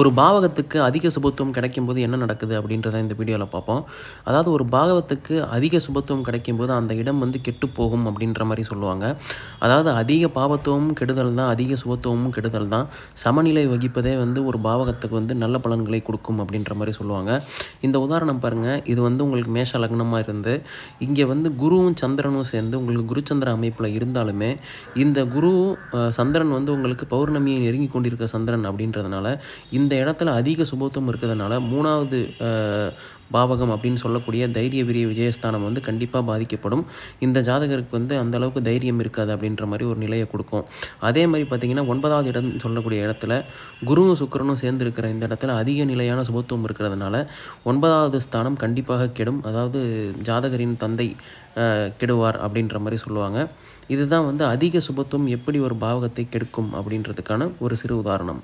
ஒரு பாவகத்துக்கு அதிக சுபத்துவம் கிடைக்கும்போது என்ன நடக்குது அப்படின்றத இந்த வீடியோவில் பார்ப்போம். அதாவது ஒரு பாகவத்துக்கு அதிக சுபத்துவம் கிடைக்கும்போது அந்த இடம் வந்து கெட்டு போகும் அப்படின்ற மாதிரி சொல்லுவாங்க. அதாவது அதிக பாவத்துவமும் கெடுதல் தான் அதிக சுபத்துவமும் கெடுதல் தான். சமநிலை வகிப்பதே வந்து ஒரு பாவகத்துக்கு வந்து நல்ல பலன்களை கொடுக்கும் அப்படின்ற மாதிரி சொல்லுவாங்க. இந்த உதாரணம் பாருங்கள் இது வந்து உங்களுக்கு மேஷ லக்னமாக இருந்து இங்கே வந்து குருவும் சந்திரனும் சேர்ந்து உங்களுக்கு குருச்சந்திர அமைப்பில் இருந்தாலுமே இந்த குரு சந்திரன் வந்து உங்களுக்கு பௌர்ணமியை நெருங்கி கொண்டிருக்க சந்திரன் அப்படின்றதுனால இந்த இந்த இடத்துல அதிக சுபத்துவம் இருக்கிறதுனால மூணாவது பாவகம் அப்படின்னு சொல்லக்கூடிய தைரிய விரிய விஜயஸ்தானம் வந்து கண்டிப்பாக பாதிக்கப்படும். இந்த ஜாதகருக்கு வந்து அந்த அளவுக்கு தைரியம் இருக்காது அப்படின்ற மாதிரி ஒரு நிலையை கொடுக்கும். அதே மாதிரி பார்த்திங்கன்னா ஒன்பதாவது இடம் சொல்லக்கூடிய இடத்துல குருவும் சுக்கிரனும் சேர்ந்து இருக்கிற இந்த இடத்துல அதிக நிலையான சுபத்துவம் இருக்கிறதுனால ஒன்பதாவது ஸ்தானம் கண்டிப்பாக கெடும். அதாவது ஜாதகரின் தந்தை கெடுவார் அப்படின்ற மாதிரி சொல்லுவாங்க. இதுதான் வந்து அதிக சுபத்துவம் எப்படி ஒரு பாவகத்தை கெடுக்கும் அப்படின்றதுக்கான ஒரு சிறு உதாரணம்.